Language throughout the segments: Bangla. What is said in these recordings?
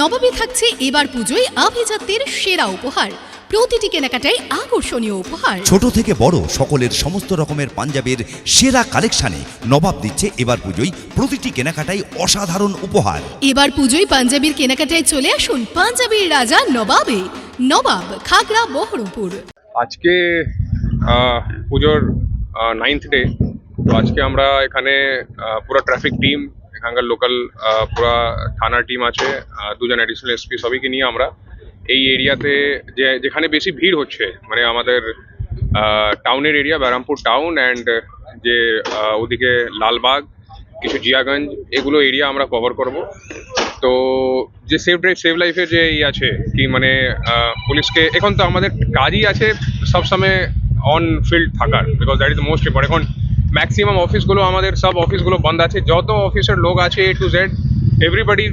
নবমী থাকছে এবার পুজোয় আভিজাত্যের সেরা উপহার। প্রতিটি কেনাকাটায় আকর্ষণীয় উপহার। ছোট থেকে বড় সকলের সমস্ত রকমের পাঞ্জাবের সেরা কালেকশানে নবাব দিচ্ছে এবার পুজোয় প্রতিটি কেনাকাটায় অসাধারণ উপহার। এবার পুজোয় পাঞ্জাবির কেনাকাটায় চলে আসুন পাঞ্জাবির রাজা নবাবে। নবাব খাগড়া বহরমপুর। আজকে আহ, পুজোর নাইন্থ ডে তো আজকে আমরা এখানে আহ, পুরো ট্রাফিক টিম এখানকার লোকাল পুরা থানার টিম আছে দুজন অ্যাডিশনাল এসপি সবাইকে নিয়ে আমরা এই এরিয়াতে যে, যেখানে বেশি ভিড় হচ্ছে মানে আমাদের টাউনের এরিয়া ব্যারামপুর টাউন অ্যান্ড যে ওদিকে লালবাগ, কিছু জিয়াগঞ্জ, এগুলো এরিয়া আমরা কভার করব। তো যে সেভ ড্রাইভ সেভ লাইফের যে ই আছে, কি মানে পুলিশকে, এখন তো আমাদের কাজই আছে সবসময় অন ফিল্ড থাকার because that is the most important এখন ম্যাক্সিমাম অফিসগুলো আমাদের সব অফিসগুলো বন্ধ আছে। যত অফিসের লোক আছে A to Z everybody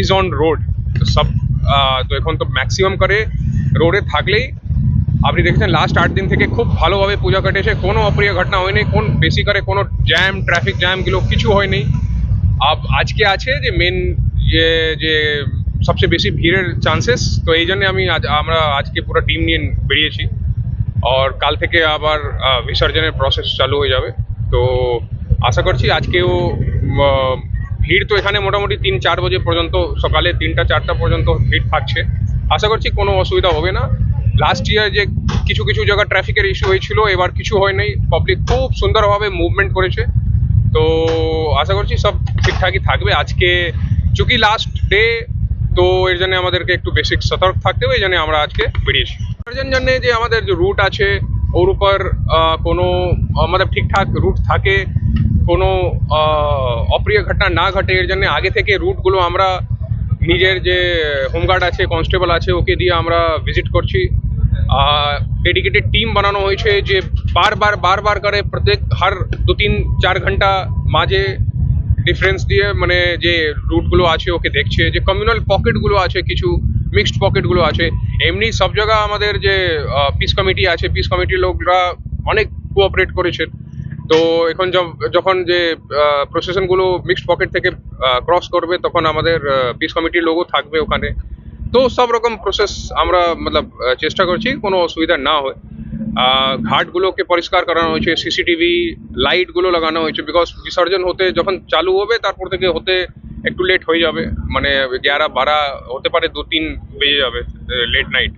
is on road সব তো এখন তো ম্যাক্সিমাম করে রোডে থাকলেই, আপনি দেখছেন লাস্ট আট দিন থেকে খুব ভালোভাবে পূজা কাটেছে কোনো অপ্রিয় ঘটনা হয়নি, কোন বেশি করে কোনো জ্যাম ট্রাফিক জ্যামগুলো কিছু হয়নি। আজকে আছে যে মেন যে যে সবচেয়ে বেশি ভিড়ের চান্সেস তো এই জন্য আমি আজ, আমরা আজকে পুরো টিম নিয়ে বেরিয়েছি। আর কাল থেকে আবার বিসর্জনের প্রসেস চালু হয়ে যাবে। তো আশা করছি আজকেও ভিড় তো এখানে মোটামুটি তিন, চার বাজে পর্যন্ত, সকালে তিনটা, চারটা পর্যন্ত ভিড় থাকছে। আশা করছি কোনো অসুবিধা হবে না। লাস্ট ইয়ার যে কিছু কিছু জায়গা ট্রাফিকের ইস্যু হয়েছিল, এবার কিছু হয় নাই। পাবলিক খুব সুন্দরভাবে মুভমেন্ট করেছে। তো আশা করছি সব ঠিকঠাকই থাকবে। আজকে চুকি লাস্ট ডে তো এর জন্য আমাদেরকে একটু বেসিক সতর্ক থাকতে হবে। এই জন্য আমরা আজকে বেরিয়েছি। জন্য যে আমাদের যে রুট আছে ওর উপর কোনো আমাদের ঠিকঠাক রুট থাকে, কোনো অপ্রিয় ঘটনা না ঘটে, এর জন্য আগে থেকে রুটগুলো আমরা নিজের যে হোমগার্ড আছে কনস্টেবল আছে, ওকে দিয়ে আমরা ভিজিট করছি। ডেডিকেটেড টিম বানানো হয়েছে যে বারবার বারবার করে প্রত্যেক, হর দু তিন, চার ঘণ্টা মাঝে ডিফারেন্স দিয়ে মানে যে রুটগুলো আছে, ওকে দেখছে, যে কমিউনাল পকেটগুলো আছে কিছু মিক্সড পকেটগুলো আছে। এমনি সব জায়গা আমাদের যে পিস কমিটি আছে পিস কমিটির লোকরা অনেক কোঅপারেট করেছেন। তো এখন যখন যে প্রসেশনগুলো মিক্সড পকেট থেকে ক্রস করবে, তখন আমাদের পিস কমিটির লোকও থাকবে ওখানে। তো সব রকম প্রসেস আমরা মতলব চেষ্টা করছি, কোনো অসুবিধা না হয়। ঘাটগুলোকে পরিষ্কার করানো হয়েছে সিসিটিভি লাইটগুলো লাগানো হয়েছে বিকজ বিসর্জন হতে যখন চালু হবে, তারপর থেকে হতে একটু লেট হয়ে যাবে। মানে গ্যারা বারা হতে পারে দু তিন বেজে যাবে লেট নাইট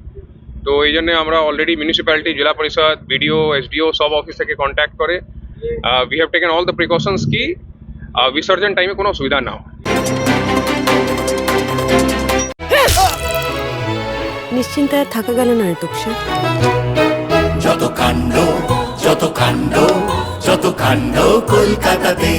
তো এই জন্য আমরা already municipality Zilla Parishad BDO SDO সব অফিস থেকে কন্ট্যাক্ট করে we have taken all the precautions কি বিসর্জন টাইমে কোনো অসুবিধা না। হয় নিশ্চিন্তে থাকা গেল না ঋতুক্ষে যত কাণ্ড যত কাণ্ড যত কাণ্ড কলকাতাতে।